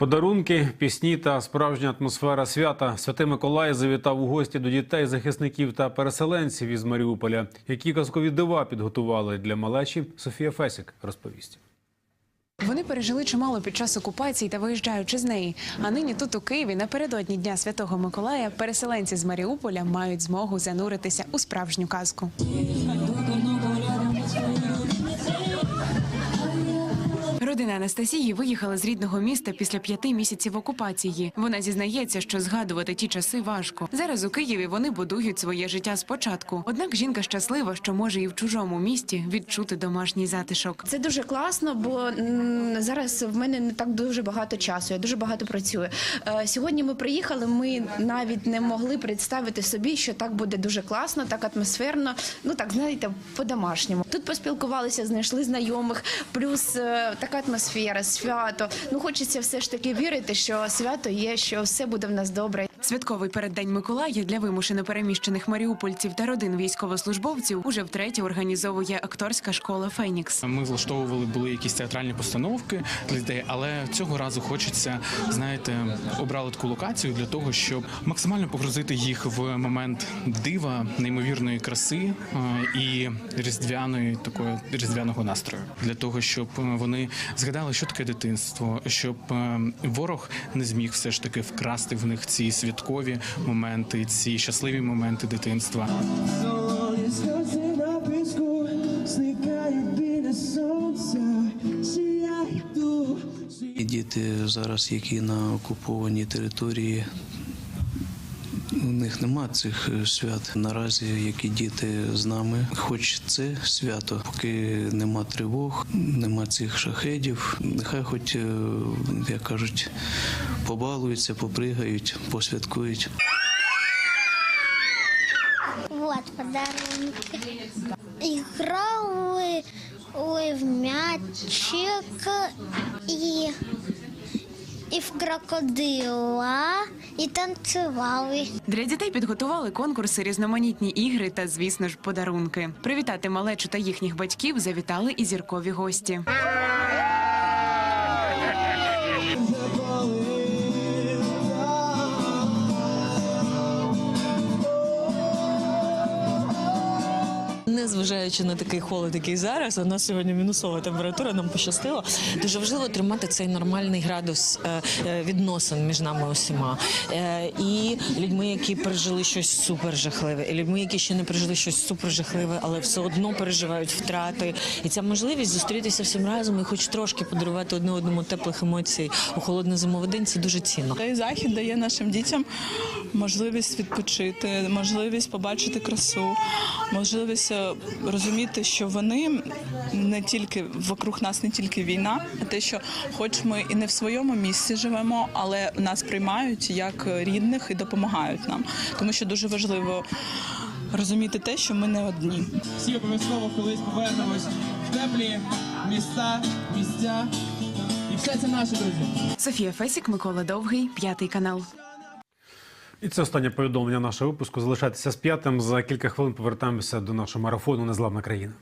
Подарунки, пісні та справжня атмосфера свята. Святий Миколай завітав у гості до дітей, захисників та переселенців із Маріуполя. Які казкові дива підготували для малечі, Софія Фесік розповість. Вони пережили чимало під час окупації та виїжджаючи з неї. А нині тут у Києві напередодні Дня Святого Миколая переселенці з Маріуполя мають змогу зануритися у справжню казку. Родина Анастасії виїхала з рідного міста після п'яти місяців окупації. Вона зізнається, що згадувати ті часи важко. Зараз у Києві вони будують своє життя спочатку. Однак жінка щаслива, що може і в чужому місті відчути домашній затишок. Це дуже класно, бо зараз в мене не так дуже багато часу. Я дуже багато працюю. Е, Сьогодні ми приїхали. Ми навіть не могли представити собі, що так буде дуже класно, так атмосферно. Ну так знаєте, по-домашньому. Тут поспілкувалися, знайшли знайомих, плюс е, така атмосфера, свято. Ну хочеться все ж таки вірити, що свято є, що все буде в нас добре. Святковий переддень Миколая для вимушено переміщених маріупольців та родин військовослужбовців уже втретє організовує акторська школа Фенікс. Ми влаштовували були якісь театральні постановки для дітей, але цього разу хочеться, знаєте, обрали таку локацію для того, щоб максимально погрузити їх в момент дива, неймовірної краси е, і різдвяної такої різдвяного настрою, для того, щоб е, вони згадали, що таке дитинство, щоб е, ворог не зміг все ж таки вкрасти в них ці святкові моменти, ці щасливі моменти дитинства. Діти зараз, які на окупованій території, у них нема цих е, свят. Наразі, які діти з нами, хоч це свято, поки нема тривог, нема цих шахедів. Нехай, хоч е, як кажуть, побалуються, попригають, посвяткують. Вот подарунки. Играли в мячик и, и в крокодила, і танцювали. Для дітей підготували конкурси, різноманітні ігри та, звісно ж, подарунки. Привітати малечу та їхніх батьків завітали і зіркові гості. Незважаючи на такий холод, який зараз, у нас сьогодні мінусова температура, нам пощастило. Дуже важливо тримати цей нормальний градус е, е, відносин між нами усіма. Е, І людьми, які пережили щось супер жахливе, і людьми, які ще не пережили щось супер жахливе, але все одно переживають втрати. І ця можливість зустрітися всім разом і хоч трошки подарувати одне одному теплих емоцій у холодний зимовий день це дуже цінно. Цей захід дає нашим дітям можливість відпочити, можливість побачити красу, можливість розуміти, що вони не тільки вокруг нас не тільки війна, а те, що хоч ми і не в своєму місці живемо, але нас приймають як рідних і допомагають нам, тому що дуже важливо розуміти те, що ми не одні. Всі обов'язково колись повернемось в теплі міста, місця. І все це наші друзі. Софія Фесік, Микола Довгий, п'ятий канал. І це останнє повідомлення нашого випуску. Залишайтеся з п'ятим. За кілька хвилин повертаємося до нашого марафону Незламна країна.